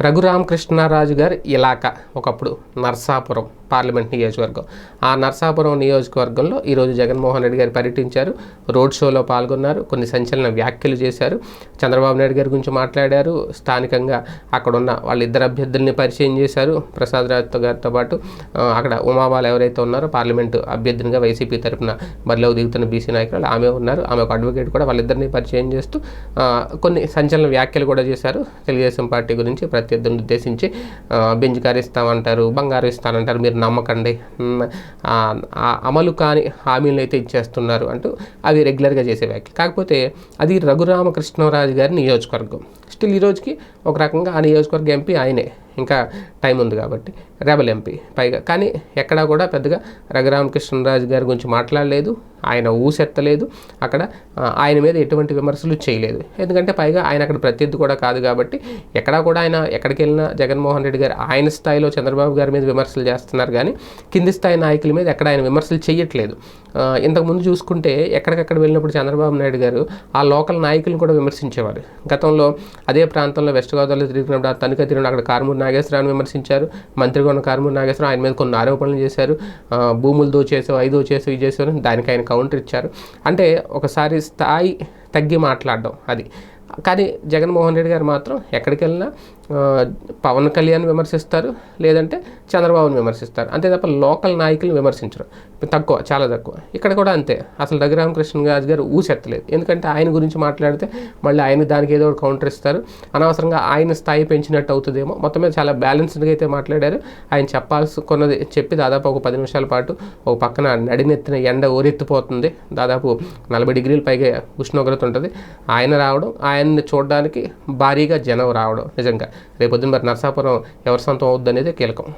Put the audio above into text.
రఘురామకృష్ణారాజు గారి ఇలాకా ఒకప్పుడు నర్సాపురం. పార్లమెంట్ నియోజకవర్గం. ఆ నర్సాపురం నియోజకవర్గంలో ఈరోజు జగన్మోహన్ రెడ్డి గారు పర్యటించారు. రోడ్ షోలో పాల్గొన్నారు. కొన్ని సంచలన వ్యాఖ్యలు చేశారు. చంద్రబాబు నాయుడు గారి గురించి మాట్లాడారు. స్థానికంగా అక్కడున్న వాళ్ళిద్దరు అభ్యర్థుల్ని పరిచయం చేశారు. ప్రసాద్ రాజ్ గారితో పాటు అక్కడ ఉమాబాలు ఎవరైతే ఉన్నారో పార్లమెంటు అభ్యర్థినిగా వైసీపీ తరపున బరిలో దిగుతున్న బీసీ నాయకులు ఆమె ఉన్నారు. ఆమె ఒక అడ్వకేట్ కూడా వాళ్ళిద్దరిని పరిచయం చేస్తూ కొన్ని సంచలన వ్యాఖ్యలు కూడా చేశారు. తెలుగుదేశం పార్టీ గురించి ప్రత్యర్థులను ఉద్దేశించి బెంజ్ బెంచ్ కారు ఇస్తామంటారు బంగారు ఇస్తానంటారు మీరు నమ్మకండి. అమలు కాని హామీలను అయితే ఇచ్చేస్తున్నారు అంటూ అవి రెగ్యులర్గా చేసే వ్యాఖ్యలు. కాకపోతే అది రఘురామకృష్ణరాజు గారి నియోజకవర్గం. స్టిల్ ఈరోజుకి ఒక రకంగా ఆ నియోజకవర్గ ఎంపీ ఆయనే. ఇంకా టైం ఉంది కాబట్టి. రెబల్ ఎంపీ పైగా. కానీ ఎక్కడా కూడా పెద్దగా రఘురామకృష్ణరాజు గారి గురించి మాట్లాడలేదు. ఆయన ఊసెత్తలేదు. అక్కడ ఆయన మీద ఎటువంటి విమర్శలు చేయలేదు. ఎందుకంటే పైగా ఆయన అక్కడ ప్రత్యర్థి కూడా కాదు కాబట్టి ఎక్కడా కూడా ఆయన ఎక్కడికి వెళ్ళినా జగన్మోహన్ రెడ్డి గారు ఆయన స్థాయిలో చంద్రబాబు గారి మీద విమర్శలు చేస్తున్నారు. కానీ కింది స్థాయి నాయకుల మీద ఎక్కడ ఆయన విమర్శలు చేయట్లేదు. ఇంతకుముందు చూసుకుంటే ఎక్కడికక్కడ వెళ్ళినప్పుడు చంద్రబాబు నాయుడు గారు ఆ లోకల్ నాయకులను కూడా విమర్శించేవారు. గతంలో అదే ప్రాంతంలో వెస్ట్ గోదావరిలో తిరిగినప్పుడు ఆ తనుక తిరిగిన అక్కడ కారుమూరి నాగేశ్వరరావుని విమర్శించారు. మంత్రిగా ఉన్న కారుమూరి నాగేశ్వరరావు ఆయన మీద కొన్ని ఆరోపణలు చేశారు. ఆ, భూములు దోచేసావు ఐదో దోచేసావు ఇది చేసావు దానికి ఆయన కౌంటర్ ఇచ్చారు. అంటే ఒకసారి స్థాయి తగ్గి మాట్లాడడం అది. కానీ జగన్మోహన్ రెడ్డి గారు మాత్రం ఎక్కడికి వెళ్ళినా పవన్ కళ్యాణ్ విమర్శిస్తారు లేదంటే చంద్రబాబుని విమర్శిస్తారు. అంతే తప్ప లోకల్ నాయకులను విమర్శించరు. తక్కువ చాలా తక్కువ. ఇక్కడ కూడా అంతే. అసలు రఘురామకృష్ణ రాజు గారు ఊసెత్తలేదు. ఎందుకంటే ఆయన గురించి మాట్లాడితే మళ్ళీ ఆయన దానికి ఏదో ఒకటి కౌంటర్ ఇస్తారు. అనవసరంగా ఆయన స్థాయి పెంచినట్టు అవుతుందేమో. మొత్తం మీద చాలా బ్యాలెన్స్డ్గా అయితే మాట్లాడారు. ఆయన చెప్పాల్సి కొన్నది చెప్పి దాదాపు ఒక పది నిమిషాల పాటు ఒక పక్కన నడినెత్తిన ఎండ ఓరెత్తిపోతుంది. దాదాపు నలభై డిగ్రీల పైగా ఉష్ణోగ్రత ఉంటుంది ఆయన రావడం ఆయన్ని చూడడానికి భారీగా జనం రావడం. నిజంగా రేపొద్దున మరి నర్సాపురం ఎవరి సొంతం అవుద్ది అనేది కీలకం.